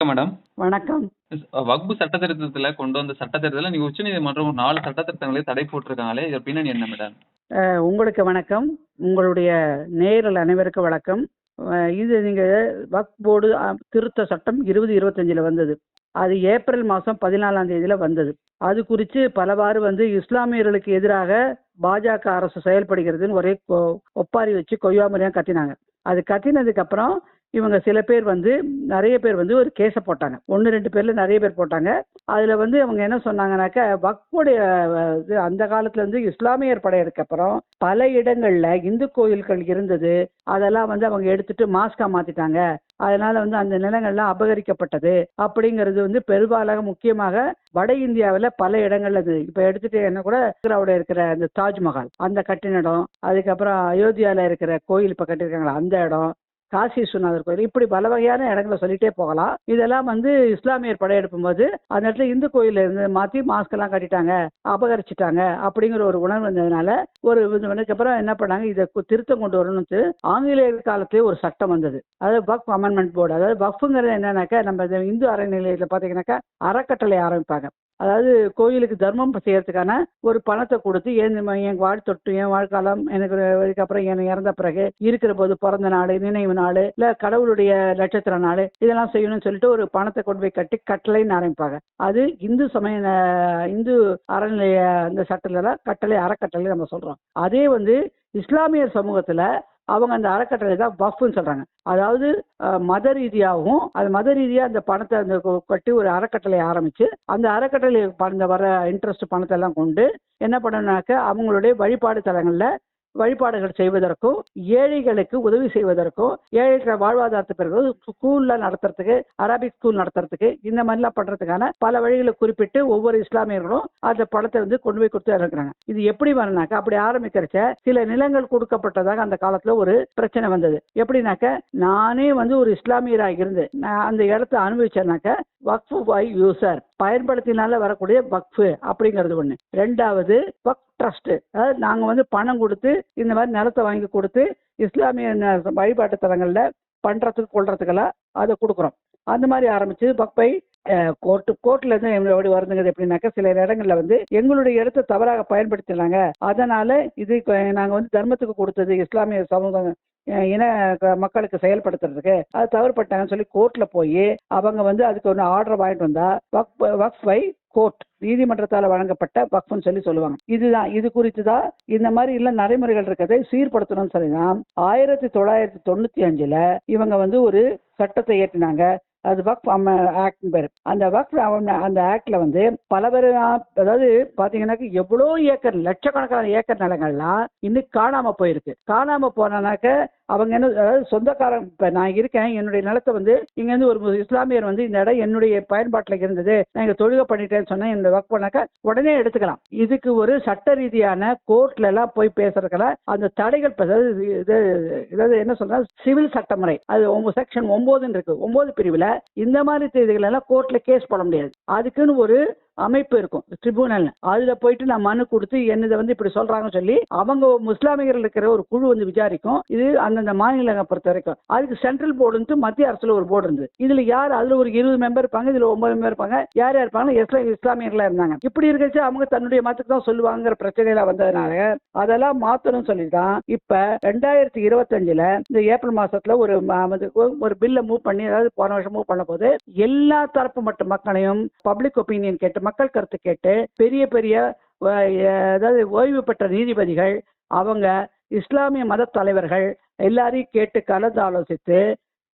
Madam வணக்கம். வக்பு சட்ட திருத்தத்துல கொண்டு வந்த சட்ட திருத்தத்துல நீங்க உச்சநீதிமன்றம் ஒரு நாலு சட்ட திருத்தங்களை தடை போட்டிருக்காங்களே இது பின்னணி என்ன மேடம் உங்களுக்கு வணக்கம். உங்களுடைய நேயர்கள் அனைவருக்கும் வணக்கம். அஹ், இது நீங்க வக்ஃப் போர்டு திருத்த சட்டம் இருபது இருபத்தஞ்சில் வந்தது. அது ஏப்ரல் மாதம் பதினாலாம் தேதியில வந்தது. அது குறித்து பலவாறு வந்து இஸ்லாமியர்களுக்கு எதிராக பாஜக அரசு செயல்படுகிறதுன்னு ஒரே ஒப்பாரி வச்சு கொய்யாமரியா கத்தினாங்க. அது கத்தினதுக்கு அப்புறம் இவங்க சில பேர் வந்து நிறைய பேர் வந்து ஒரு கேஸை போட்டாங்க. ஒன்று ரெண்டு பேரில் நிறைய பேர் போட்டாங்க. அதில் வந்து அவங்க என்ன சொன்னாங்கன்னாக்க வக்ஃபுடைய இது அந்த காலத்துல இருந்து இஸ்லாமியர் படையெடுக்க அப்புறம் பல இடங்களில் இந்து கோயில்கள் இருந்தது. அதெல்லாம் வந்து அவங்க எடுத்துட்டு மாஸ்கா மாத்திட்டாங்க. அதனால வந்து அந்த நிலங்கள்லாம் அபகரிக்கப்பட்டது. அப்படிங்கிறது வந்து பெரும்பாலாக முக்கியமாக வட இந்தியாவில் பல இடங்கள்ல இது இப்போ எடுத்துட்டு என்ன கூட ஆக்ராவோட இருக்கிற அந்த தாஜ்மஹால் அந்த கட்டிடம் அதுக்கப்புறம் அயோத்தியாவில் இருக்கிற கோயில் இப்போ கட்டியிருக்காங்களா அந்த இடம். காசி விஸ்வநாதர் கோயில். இப்படி பல வகையான இடங்களை சொல்லிட்டே போகலாம். இதெல்லாம் வந்து இஸ்லாமியர் படையெடுப்பும் போது அந்த இடத்துல இந்து கோயில இருந்து மாத்தி மாஸ்க் எல்லாம் கட்டிட்டாங்க அபகரிச்சிட்டாங்க அப்படிங்கிற ஒரு உணர்வு வந்ததுனால ஒரு இதுக்கு அப்புறம் என்ன பண்ணாங்க இதை திருத்தம் கொண்டு வரணும்னு ஆங்கிலேயர் காலத்திலே ஒரு சட்டம் வந்தது. அதாவது வக்ஃப் அமெண்ட்மெண்ட் போர்டு. அதாவது வக்ஃபுங்கிறது என்னன்னாக்கா நம்ம இந்த இந்து அறநிலையத்தில் பார்த்தீங்கன்னாக்கா அறக்கட்டளை ஆரம்பிப்பாங்க. அதாவது கோயிலுக்கு தர்மம் செய்யறதுக்கான ஒரு பணத்தை கொடுத்து என் என் வாழ் தொட்டு என் வாழ்க்காலம் எனக்கு ஒரு- இதுக்கப்புறம் என் இறந்த பிறகு இருக்கிற போது பிறந்த நாள் நினைவு நாள் இல்ல கடவுளுடைய நட்சத்திர நாள் இதெல்லாம் செய்யணும்னு சொல்லிட்டு ஒரு பணத்தை கொண்டு போய் கட்டி கட்டளைன்னு ஆரம்பிப்பாங்க. அது இந்து சமய இந்து அறநிலைய அந்த சட்டத்துல கட்டளை அறக்கட்டளை நம்ம சொல்றோம். அதே வந்து இஸ்லாமியர் சமூகத்துல அவங்க அந்த அறக்கட்டளை தான் வஃப்னு சொல்றாங்க. அதாவது மத ரீதியாகவும் அது மத ரீதியா அந்த பணத்தை அந்த கட்டி ஒரு அறக்கட்டளை ஆரம்பிச்சு அந்த அறக்கட்டளை பணம் வர இன்ட்ரெஸ்ட் பணத்தை எல்லாம் கொண்டு என்ன பண்ணணும்னாக்க அவங்களுடைய வழிபாடு தலங்கள்ல வழிபாடுகள் செய்வதற்கும் ஏழைகளுக்கு உதவி செய்வதற்கும் ஏழைகள் வாழ்வாதாரத்தை பிறகு ஸ்கூல்ல நடத்துறதுக்கு அரபிக் ஸ்கூல் நடத்துறதுக்கு இந்த மாதிரிலாம் பண்றதுக்கான பல வழிகளை குறிப்பிட்டு ஒவ்வொரு இஸ்லாமியர்களும் அந்த படத்தை வந்து கொண்டு போய் கொடுத்து இருக்கிறாங்க இது எப்படி வரனாக்க அப்படி ஆரம்பிக்கிறச்ச சில நிலங்கள் கொடுக்கப்பட்டதாக அந்த காலத்துல ஒரு பிரச்சனை வந்தது. எப்படின்னாக்க நானே வந்து ஒரு இஸ்லாமியராக இருந்து நான் அந்த இடத்த அனுபவிச்சேனாக்க வக்ஃபு பை யூசர். பயன்படுத்தினால வரக்கூடிய வக்ஃபு அப்படிங்கிறது ஒண்ணு. ரெண்டாவது வக் ட்ரஸ்ட். அதாவது நாங்க வந்து பணம் கொடுத்து இந்த மாதிரி நிலத்தை வாங்கி கொடுத்து இஸ்லாமிய ந- வழிபாட்டு தலங்கள்ல பண்றதுக்கு கொள்றதுக்கெல்லாம் அதை கொடுக்குறோம். அந்த மாதிரி ஆரம்பிச்சு பக்பை கோர்ட்டு கோர்ட்ல இருந்து எப்படி வருதுங்கிறது எப்படின்னாக்கா சில இடங்கள்ல வந்து எங்களுடைய இடத்தை தவறாக பயன்படுத்தினாங்க. அதனால இது இப்ப நாங்க வந்து தர்மத்துக்கு கொடுத்தது இஸ்லாமிய சமூகம் இன மக்களுக்கு செயல்படுத்துறதுக்கு. அது தவறுபட்டாங்கன்னு சொல்லி கோர்ட்ல போய் அவங்க வந்து அதுக்கு ஒன்று ஆர்டர் வாங்கிட்டு வந்தா வக்ஃப் வக்ஃப் பை கோர்ட் நீதிமன்றத்தால் வழங்கப்பட்ட வக்ஃப்னு சொல்லி சொல்லுவாங்க. இதுதான் இது குறித்து தான் இந்த மாதிரி இல்ல நடைமுறைகள் இருக்கிறதை சீர்படுத்தணும்னு சொல்லிதான் ஆயிரத்தி தொள்ளாயிரத்தி தொண்ணூத்தி அஞ்சுல இவங்க வந்து ஒரு சட்டத்தை ஏற்றினாங்க அது வக்ஃப் ஆக்ட் பேர். அந்த வக்ஃப் அந்த ஆக்ட்ல வந்து பல பேர் அதாவது பாத்தீங்கன்னாக்க எவ்வளோ ஏக்கர் லட்சக்கணக்கான ஏக்கர் நிலங்கள்லாம் இன்னும் காணாம போயிருக்கு. காணாம போனாக்க அவங்க என்ன அதாவது சொந்தக்காரன் இப்போ நான் இருக்கேன் என்னுடைய நிலத்தை வந்து இங்கேருந்து ஒரு இஸ்லாமியர் வந்து இந்த இடம் என்னுடைய பயன்பாட்டில் இருந்தது. நான் இங்கே தொழுகை பண்ணிட்டேன்னு சொன்னேன் இந்த ஒர்க் பண்ணாக்க உடனே எடுத்துக்கலாம். இதுக்கு ஒரு சட்ட ரீதியான கோர்ட்ல எல்லாம் போய் பேசுறதுக்கெல்லாம் அந்த தடைகள் இப்போ அதாவது இது இதாவது என்ன சொல்றா சிவில் சட்டமுறை. அது செக்ஷன் ஒன்பதுன்னு இருக்கு. ஒன்பது பிரிவில் இந்த மாதிரி செய்திகள் எல்லாம் கோர்ட்ல கேஸ் போட முடியாது. அதுக்குன்னு ஒரு அமைப்பு இருக்கும் ட்ரிபியூனல் அதுல போயிட்டு நான் மனு கொடுத்து என்னதை வந்து இப்படி சொல்றாங்கன்னு சொல்லி அவங்க முஸ்லாமியர்கள் இருக்கிற ஒரு குழு வந்து விசாரிக்கும். இது அந்தந்த மாநிலங்களை பொறுத்த வரைக்கும். அதுக்கு சென்ட்ரல் போர்டுன்ட்டு மத்திய அரசுல ஒரு போர்டு இருந்தது. இதுல யார் அதுல ஒரு இருபது மெம்பர் இருப்பாங்க இதுல ஒன்பது மெம்பர் இருப்பாங்க யார் யார் இருப்பாங்க இஸ்லா இஸ்லாமியர்களா இருந்தாங்க. இப்படி இருக்கச்சு அவங்க தன்னுடைய மதத்துக்கு தான் சொல்லுவாங்கிற பிரச்சனையில வந்ததுனால அதெல்லாம் மாத்தணும்னு சொல்லி தான் இப்ப ரெண்டாயிரத்தி இருபத்தஞ்சுல இந்த ஏப்ரல் மாசத்துல ஒரு ஒரு பில்லை மூவ் பண்ணி அதாவது போன வருஷம் மூவ் பண்ண போது எல்லா தரப்பு மட்ட மக்களையும் பப்ளிக் ஒப்பீனியன் கேட்டு மக்கள் கருத்து கேட்டு பெரிய பெரிய அதாவது ஓய்வு பெற்ற நீதிபதிகள் அவங்க இஸ்லாமிய மத தலைவர்கள் எல்லாரையும் கேட்டு கலந்து ஆலோசித்து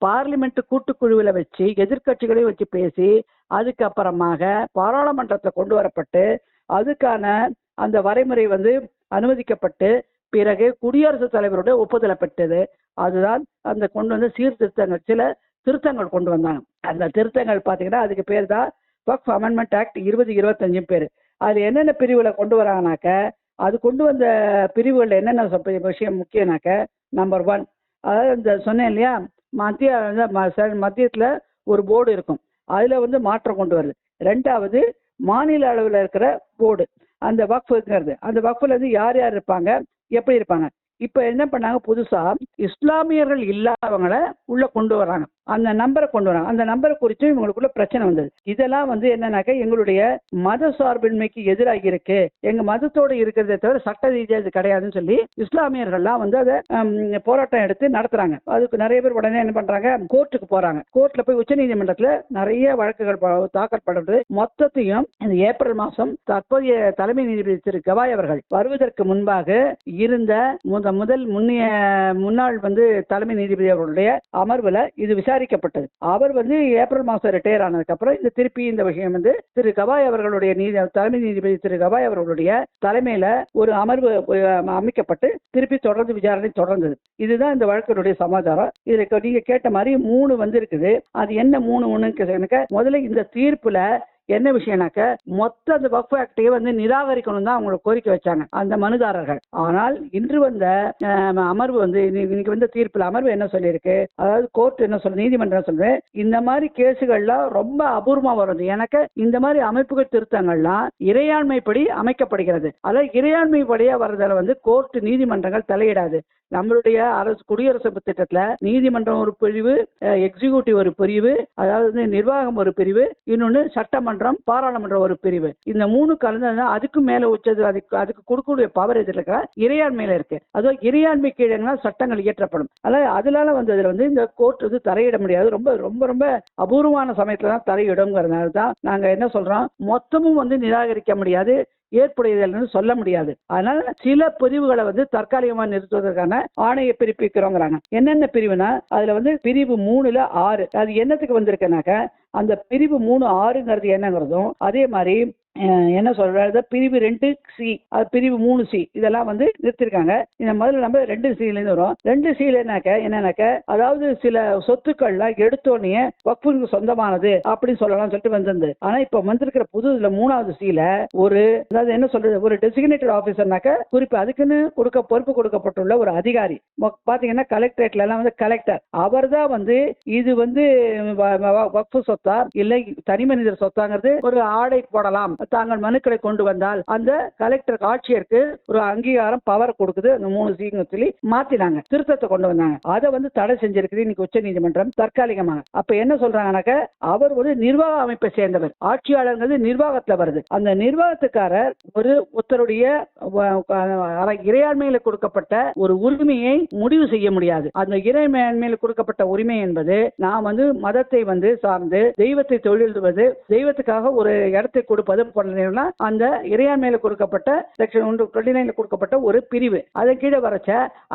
பார்லிமெண்ட் கூட்டுக்குழுவில் வச்சு எதிர்க்கட்சிகளையும் வச்சு பேசி அதுக்கப்புறமாக பாராளுமன்றத்தில் கொண்டு வரப்பட்டு அதுக்கான அந்த வரைமுறை வந்து அனுமதிக்கப்பட்டு பிறகு குடியரசுத் தலைவருடைய ஒப்புதலை பெற்றது. அதுதான் அந்த கொண்டு வந்து சீர்திருத்தங்கள் சில திருத்தங்கள் கொண்டு வந்தாங்க. அந்த திருத்தங்கள் பார்த்தீங்கன்னா அதுக்கு பேர் தான் வக்ஃப் அமெண்ட்மெண்ட் ஆக்ட் இருபது இருபத்தஞ்சு பேர். அது என்னென்ன பிரிவுகளை கொண்டு வராங்கனாக்க அது கொண்டு வந்த பிரிவுகளில் என்னென்ன விஷயம் முக்கியம்னாக்க நம்பர் ஒன் அதாவது இந்த சொன்னேன் இல்லையா மத்திய மத்தியத்தில் ம- ச- ஒரு போர்டு இருக்கும். அதில் வந்து மாற்றம் கொண்டு வருது. ரெண்டாவது மாநில அளவில் இருக்கிற போர்டு அந்த வக்ஃபுங்கிறது. அந்த வக்ஃபில் வந்து யார் யார் இருப்பாங்க? எப்படி இருப்பாங்க? இப்போ என்ன பண்ணாங்க? புதுசாக இஸ்லாமியர்கள் இல்லாதவங்கள உள்ளே கொண்டு வராங்க. அந்த நம்பரை கொண்டு வராங்க. அந்த நம்பரை குறித்து இவங்களுக்குள்ள பிரச்சனை வந்தது. இதெல்லாம் வந்து என்னன்னாக்கா எங்களுடைய மத சார்பின்மைக்கு எதிராக இருக்கு. எங்க மதத்தோடு இருக்கிறதே தவிர சட்ட ரீதியாக இது கிடையாதுன்னு சொல்லி இஸ்லாமியர்கள்லாம் வந்து அதை போராட்டம் எடுத்து நடத்துறாங்க. அதுக்கு நிறைய பேர் உடனே என்ன பண்றாங்க கோர்ட்டுக்கு போறாங்க. கோர்ட்ல போய் உச்சநீதிமன்றத்துல நிறைய வழக்குகள் தாக்கல் படுறது மொத்தத்தையும் இந்த ஏப்ரல் மாசம் தற்போதைய தலைமை நீதிபதி திரு கவாய் அவர்கள் வருவதற்கு முன்பாக இருந்த முதல் முன்னைய முன்னாள் வந்து தலைமை நீதிபதி அவர்களுடைய அமர்வுல இது விசாரிக்கப்பட்டது அவர் வந்து ஏப்ரல் மாசம் ரிட்டையர் ஆனதுக்கு அப்புறம் இந்த திருப்பி இந்த விஷயம் வந்து திரு கவாய் அவர்களுடைய நீதி தலைமை நீதிபதி திரு கவாய் அவர்களுடைய தலைமையில ஒரு அமர்வு அமைக்கப்பட்டு திருப்பி தொடர்ந்து விசாரணை தொடர்ந்தது. இதுதான் இந்த வழக்கினுடைய சமாச்சாரம். இதுல நீங்க கேட்ட மாதிரி மூணு வந்து இருக்குது அது என்ன மூணு ஒண்ணுன்னு முதல்ல இந்த தீர்ப்புல என்ன விஷயம்னாக்க மொத்த அந்த வக்ஃப் ஆக்டையே வந்து நிராகரிக்கணும் தான் அவங்களுக்கு கோரிக்கை வச்சாங்க அந்த மனுதாரர்கள். ஆனால் இன்று வந்த அமர்வு வந்து இன்னைக்கு வந்த தீர்ப்பில் அமர்வு என்ன சொல்லியிருக்கு? அதாவது கோர்ட் என்ன சொல்ல நீதிமன்றம் என்ன இந்த மாதிரி கேசுகள்லாம் ரொம்ப அபூர்வமா வருது. எனக்கு இந்த மாதிரி அமைப்புகள் திருத்தங்கள்லாம் இறையாண்மைப்படி அமைக்கப்படுகிறது. அதாவது இறையாண்மைப்படியா வர்றதால வந்து கோர்ட் நீதிமன்றங்கள் தலையிடாது. நம்மளுடைய அரசு குடியரசு திட்டத்துல நீதிமன்றம் ஒரு பிரிவு எக்ஸிகியூட்டிவ் ஒரு பிரிவு அதாவது நிர்வாகம் ஒரு பிரிவு இன்னொன்னு சட்டமன்றம் பாராளுமன்ற ஒரு பிரிவு. இந்த மூணு கலந்து அதுக்கு மேல உச்சது அதுக்கு அதுக்கு கொடுக்கக்கூடிய பவர் எதில் இருக்கா? இறையாண்மையில இருக்கு. அதுவும் இறையாண்மை கீழே சட்டங்கள் இயற்றப்படும். அதாவது அதனால வந்து அதுல வந்து இந்த கோர்ட் வந்து தரையிட முடியாது. ரொம்ப ரொம்ப ரொம்ப அபூர்வமான சமயத்துல தான் தலையிடுங்கிறதுனால தான் நாங்க என்ன சொல்றோம்? மொத்தமும் வந்து நிராகரிக்க முடியாது. ஏற்புடையதல்னு சொல்ல முடியாது. அதனால சில பிரிவுகளை வந்து தற்காலிகமா நிறுத்துவதற்கான ஆணையை பிறப்பிக்கிறோங்கிறாங்க. என்னென்ன பிரிவுனா அதுல வந்து பிரிவு மூணுல ஆறு. அது என்னத்துக்கு வந்திருக்குனாக்க அந்த பிரிவு மூணு ஆறுங்கிறது என்னங்கிறதும் அதே மாதிரி என்ன சொல்றது பிரிவு ரெண்டு சி அது பிரிவு மூணு சி இதெல்லாம் வந்து நிறுத்திருக்காங்க. இந்த முதல்ல நம்ம ரெண்டு சில இருந்து வரும். ரெண்டு சில என்னக்க என்னன்னாக்க அதாவது சில சொத்துக்கள்லாம் எடுத்தோடனே வக்ஃபுக்கு சொந்தமானது அப்படின்னு சொல்லலாம் சொல்லிட்டு வந்திருந்து. ஆனா இப்ப வந்திருக்கிற புது இதுல மூணாவது சீல ஒரு அதாவது என்ன சொல்றது? ஒரு டெசிக்னேட்டட் ஆபீசர்னாக்க குறிப்பு அதுக்குன்னு கொடுக்க பொறுப்பு கொடுக்கப்பட்டுள்ள ஒரு அதிகாரி. பாத்தீங்கன்னா கலெக்டரேட்ல எல்லாம் வந்து கலெக்டர் அவர் தான் வந்து இது வந்து வ- வ- வக்ஃபு சொத்தா இல்லை தனி மனிதர் சொத்தாங்கிறது ஒரு ஆடை போடலாம். தாங்கள் மனுக்களை கொண்டு வந்தால் அந்த கலெக்டர் ஆட்சியருக்கு ஒரு அங்கீகாரம் பவர் கொடுக்குது. அந்த மூணு சீங்க சொல்லி மாத்தினாங்க. திருத்தத்தை கொண்டு வந்தாங்க. அதை வந்து தடை செஞ்சிருக்குது. இன்னைக்கு உச்ச நீதிமன்றம் தற்காலிகமாக. அப்ப என்ன சொல்றாங்கன்னாக்க அவர் ஒரு நிர்வாக அமைப்பை சேர்ந்தவர். ஆட்சியாளர்ங்கிறது நிர்வாகத்துல வருது. அந்த நிர்வாகத்துக்காரர் ஒரு ஒருத்தருடைய இறையாண்மையில கொடுக்கப்பட்ட ஒரு உரிமையை முடிவு செய்ய முடியாது. அந்த இறையாண்மையில கொடுக்கப்பட்ட உரிமை என்பது நான் வந்து மதத்தை வந்து சார்ந்து தெய்வத்தை தொழில் தெய்வத்துக்காக ஒரு இடத்தை கொடுப்பது போன்றதுனா அந்த இறையாண்மையில கொடுக்கப்பட்ட செக்ஷன் ஒன்று டுவெண்ட்டி நைன்ல கொடுக்கப்பட்ட ஒரு பிரிவு. அதை கீழே வரச்ச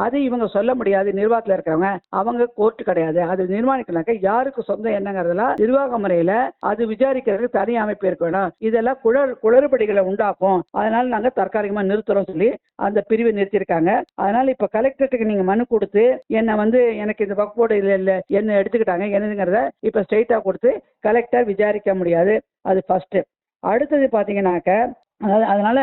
அது இவங்க சொல்ல முடியாது. நிர்வாகத்துல இருக்கிறவங்க. அவங்க கோர்ட் கிடையாது. அது நிர்மாணிக்கலாக்க யாருக்கு சொந்தம் என்னங்கிறதெல்லாம் நிர்வாக முறையில அது விசாரிக்கிறதுக்கு தனி அமைப்பு இருக்க வேணும். இதெல்லாம் குளறு குளறுபடிகளை உண்டாக்கும். அதனால நாங்க தற்காலிகமா நிறுத்துறோம் சொல்லி அந்த பிரிவை நிறுத்தியிருக்காங்க. அதனால இப்ப கலெக்டருக்கு நீங்க மனு கொடுத்து என்ன வந்து எனக்கு இந்த வக் போர்டு இல்லை இல்ல என்ன எடுத்துக்கிட்டாங்க என்னதுங்கிறத இப்ப ஸ்ட்ரெயிட்டா கொடுத்து கலெக்டர் விசாரிக்க முடியாது. அது ஃபர்ஸ்ட் அடுத்தது பார்த்தீங்கன்னாக்க அதாவது அதனால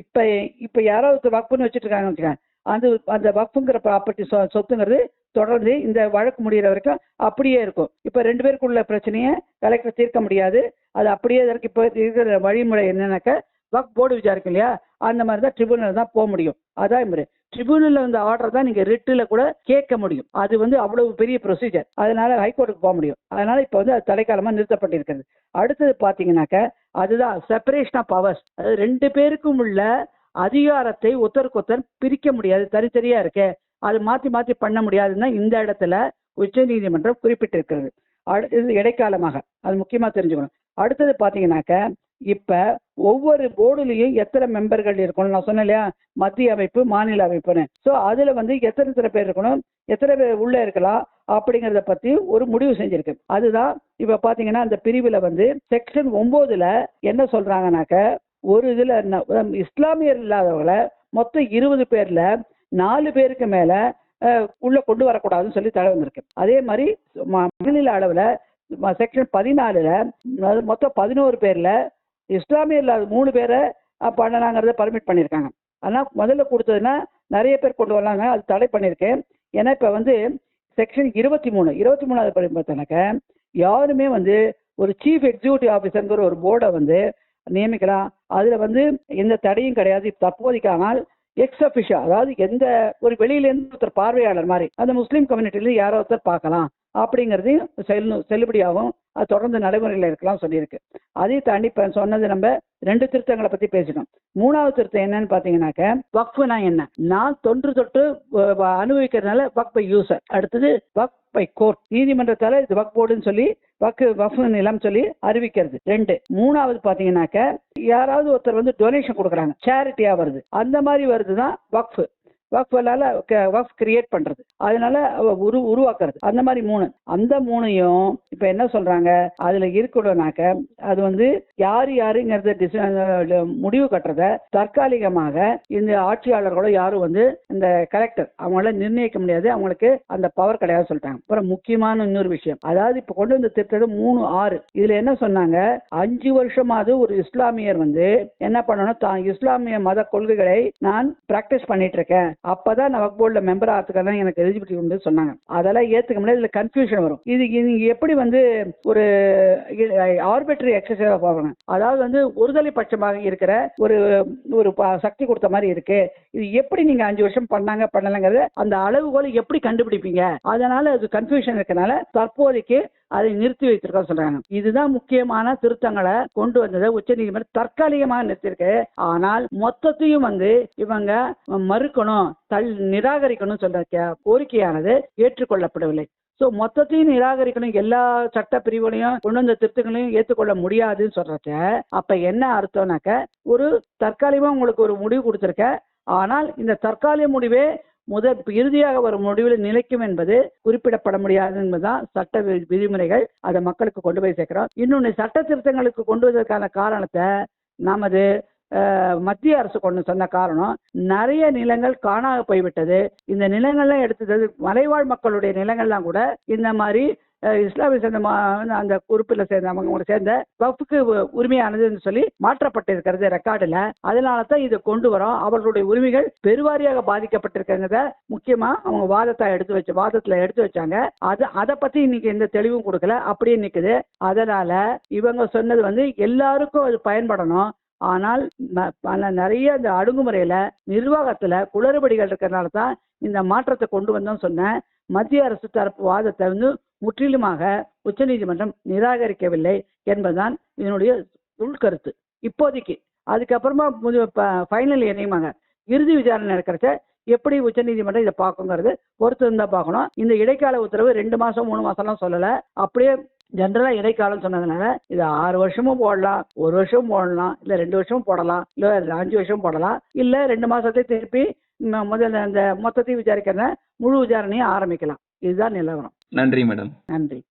இப்போ யாரோ ஒருத்தர் வக்ஃபுன்னு வச்சுட்டு இருக்காங்கன்னு வச்சுக்கோங்க. அது அந்த வக்ஃபுங்கிற ப்ராப்பர்ட்டி சொத்துங்கிறது தொடர்ந்து இந்த வழக்கு முடிகிற வரைக்கும் அப்படியே இருக்கும். இப்போ ரெண்டு பேருக்குள்ள பிரச்சனையை கலெக்டர் தீர்க்க முடியாது. அது அப்படியே இதற்கு இப்போ இருக்கிற வழிமுறை என்னன்னாக்க வக் போர்டு விசாரிக்கும் இல்லையா? அந்த மாதிரி தான் ட்ரிபியூனல் தான் போக முடியும். அதான் முறை ட்ரிபியூனல்ல வந்த ஆர்டர் தான் நீங்க ரிட்டில் கூட கேட்க முடியும். அது வந்து அவ்வளவு பெரிய ப்ரொசீஜர் அதனால ஹைகோர்ட்டுக்கு போக முடியும். அதனால இப்போ வந்து அது தடைக்காலமா நிறுத்தப்பட்டிருக்கிறது. அடுத்தது பாத்தீங்கன்னாக்க அதுதான் செப்பரேஷன் ஆஃப் பவர்ஸ் அது ரெண்டு பேருக்கும் உள்ள அதிகாரத்தை ஒருத்தருக்கொத்தர் பிரிக்க முடியாது. தனித்தனியா இருக்கு. அது மாத்தி மாத்தி பண்ண முடியாதுன்னா இந்த இடத்துல உச்ச நீதிமன்றம் குறிப்பிட்டிருக்கிறது. அடு- இது இடைக்காலமாக. அது முக்கியமா தெரிஞ்சுக்கணும். அடுத்தது பாத்தீங்கன்னாக்க இப்ப ஒவ்வொரு போர்டுலயும் எத்தனை மெம்பர்கள் இருக்கணும் நான் சொன்னேன் இல்லையா? மத்திய அமைப்பு மாநில அமைப்புன்னு. ஸோ அதுல வந்து எத்தனை எத்தனை பேர் இருக்கணும்? எத்தனை பேர் உள்ள இருக்கலாம்? அப்படிங்கிறத பத்தி ஒரு முடிவு செஞ்சிருக்கு. அதுதான் இப்ப பாத்தீங்கன்னா அந்த பிரிவுல வந்து செக்ஷன் ஒன்பதுல என்ன சொல்கிறாங்கனாக்க ஒரு இதுல இஸ்லாமியர் இல்லாதவங்கள மொத்தம் இருபது பேர்ல நாலு பேருக்கு மேல உள்ள கொண்டு வரக்கூடாதுன்னு சொல்லி தடை வந்திருக்கு. அதே மாதிரி மாநில அளவுல செக்ஷன் பதினாலுல அதாவது மொத்தம் பதினோரு பேர்ல இஸ்லாமிய இல்லாத மூணு பேரை பண்ணலாங்கிறத பர்மிட் பண்ணியிருக்காங்க. ஆனால் முதல்ல கொடுத்ததுன்னா நிறைய பேர் கொண்டு வரலாங்க அது தடை பண்ணியிருக்கேன். ஏன்னா இப்போ வந்து செக்ஷன் இருபத்தி மூணு இருபத்தி மூணாவது படி பார்த்தானாக்க யாருமே வந்து ஒரு சீஃப் எக்ஸிக்யூட்டிவ் ஆஃபீஸருங்கிற ஒரு போர்டை வந்து நியமிக்கலாம். அதில் வந்து எந்த தடையும் கிடையாது. தற்போதைக்கானால் எக்ஸ் அபிஷியா அதாவது எந்த ஒரு வெளியிலேருந்து ஒருத்தர் பார்வையாளர் மாதிரி அந்த முஸ்லீம் கம்யூனிட்டிலேருந்து யாரோ ஒருத்தர் பார்க்கலாம். அப்படிங்கிறதையும் செல்லு செல்லுபடியாகும் அது தொடர்ந்து நடைமுறையில் இருக்கலாம் சொல்லியிருக்கு. அதையும் தாண்டி இப்போ சொன்னது நம்ம ரெண்டு திருத்தங்களை பற்றி பேசிட்டோம். மூணாவது திருத்தம் என்னன்னு பார்த்தீங்கன்னாக்க வக்ஃபுனா என்ன? நான் தொன்று தொட்டு அனுபவிக்கிறதுனால வக் பை யூசர். அடுத்தது வக் பை கோர்ட். நீதிமன்றத்தால இது வக் போர்டுன்னு சொல்லி வக்கு வஃபு நிலம் சொல்லி அறிவிக்கிறது. ரெண்டு. மூணாவது பார்த்தீங்கன்னாக்க யாராவது ஒருத்தர் வந்து டொனேஷன் கொடுக்குறாங்க. சேரிட்டியா வருது. அந்த மாதிரி வருது தான் வக்ஃபு. வக்ஃபலால வக்ஃப் கிரியேட் பண்றது. அதனால உரு உருவாக்குறது. அந்த மாதிரி மூணு. அந்த மூணையும் இப்ப என்ன சொல்றாங்க? அதுல இருக்கணும்னாக்க அது வந்து யார் யாருங்கிறத டிச- முடிவு கட்டுறத தற்காலிகமாக இந்த ஆட்சியாளர்களோ யாரும் வந்து இந்த கலெக்டர் அவங்களால நிர்ணயிக்க முடியாது. அவங்களுக்கு அந்த பவர் கிடையாது சொல்லிட்டாங்க. அப்புறம் முக்கியமான இன்னொரு விஷயம். அதாவது இப்ப கொண்டு வந்து திட்டம் மூணு ஆறு. இதுல என்ன சொன்னாங்க? அஞ்சு வருஷமாவது ஒரு இஸ்லாமியர் வந்து என்ன பண்ணணும்? தான் இஸ்லாமிய மத கொள்கைகளை நான் பிராக்டிஸ் பண்ணிட்டு இருக்கேன். அப்பதான் நான் போர்டில் மெம்பர் ஆகிறதுக்கான எனக்கு எலிஜிபிலிட்டி உண்டு சொன்னாங்க. அதெல்லாம் ஏற்றுக்க முடியாது இதுல கன்ஃபியூஷன் வரும். இது இது எப்படி வந்து ஒரு ஆர்பிட்ரி எக்ஸசைஸ் பார்க்கணும்? அதாவது வந்து ஒருதலை பட்சமாக இருக்கிற ஒரு ஒரு ப- சக்தி கொடுத்த மாதிரி இருக்கு. இது எப்படி நீங்க அஞ்சு வருஷம் பண்ணாங்க பண்ணலங்கிறத அந்த அளவுகோலை எப்படி கண்டுபிடிப்பீங்க? அதனால அது கன்ஃபியூஷன் இருக்கனால தற்போதைக்கு அதை நிறுத்தி வைத்திருக்கோம் சொல்றாங்க. இதுதான் முக்கியமான திருத்தங்களை கொண்டு வந்ததை உச்ச நீதிமன்றம் தற்காலிகமாக நிறுத்தியிருக்கு. ஆனால் மொத்தத்தையும் வந்து இவங்க மறுக்கணும் தள் நிராகரிக்கணும் சொல்ற கோரிக்கையானது ஏற்றுக்கொள்ளப்படவில்லை. ஸோ மொத்தத்தையும் நிராகரிக்கணும் எல்லா சட்ட பிரிவுகளையும் கொண்டு வந்த திருத்தங்களையும் ஏற்றுக்கொள்ள முடியாதுன்னு சொல்றச்ச அப்ப என்ன அர்த்தம்னாக்க ஒரு தற்காலிகமா உங்களுக்கு ஒரு முடிவு கொடுத்துருக்க ஆனால் இந்த தற்காலிக முடிவே முதல் இறுதியாக வரும் முடிவில் நிலைக்கும் என்பது குறிப்பிடப்பட முடியாது என்பதுதான் சட்ட விதிமுறைகள் அதை மக்களுக்கு கொண்டு போய் சேர்க்கிறோம். இன்னொன்று சட்ட திருத்தங்களுக்கு கொண்டு வந்ததற்கான காரணத்தை நமது மத்திய அரசு கொண்டு சொன்ன காரணம் நிறைய நிலங்கள் காணாம போய்விட்டது. இந்த நிலங்கள்லாம் எடுத்தது மலைவாழ் மக்களுடைய நிலங்கள்லாம் கூட இந்த மாதிரி இஸ்லாமிய சேர்ந்த அந்த உறுப்பில் சேர்ந்த அவங்க கூட சேர்ந்த வஃப்க்கு உரிமையானதுன்னு சொல்லி மாற்றப்பட்டிருக்கிறது ரெக்கார்டில் அதனால தான் இதை கொண்டு வரோம். அவர்களுடைய உரிமைகள் பெருவாரியாக பாதிக்கப்பட்டிருக்கிறத முக்கியமாக அவங்க வாதத்தை எடுத்து வச்சு வாதத்தில் எடுத்து வச்சாங்க. அது அதை பற்றி இன்னைக்கு எந்த தெளிவும் கொடுக்கல. அப்படியே நிற்குது அதனால இவங்க சொன்னது வந்து எல்லாருக்கும் அது பயன்படணும். ஆனால் பல நிறைய இந்த அணுகுமுறையில நிர்வாகத்துல குளறுபடிகள் இருக்கிறதுனால தான் இந்த மாற்றத்தை கொண்டு வந்தோம் சொன்னேன். மத்திய அரசு தரப்பு வாதத்தை வந்து முற்றிலுமாக உச்சநீதிமன்றம் நிராகரிக்கவில்லை என்பதுதான் இதனுடைய உள்கருத்து இப்போதைக்கு அதுக்கப்புறமா ஃபைனல் என்னையுமாங்க இறுதி விசாரணை நடக்கிறச்ச எப்படி உச்சநீதிமன்றம் இதை பார்க்குங்கிறது பொறுத்து இருந்தால் பார்க்கணும். இந்த இடைக்கால உத்தரவு ரெண்டு மாசம் மூணு மாசம்லாம் சொல்லலை. அப்படியே ஜென்ரலா இடைக்காலம் சொன்னதுனால இது ஆறு வருஷமும் போடலாம் ஒரு வருஷம் போடலாம் இல்ல ரெண்டு வருஷமும் போடலாம் இல்ல அஞ்சு வருஷம் போடலாம் இல்ல ரெண்டு மாசத்தை திருப்பி முதல்ல அந்த மொத்தத்தையும் விசாரிக்கிறத முழு விசாரணையும் ஆரம்பிக்கலாம். இதுதான் நிலவரம். நன்றி மேடம். நன்றி.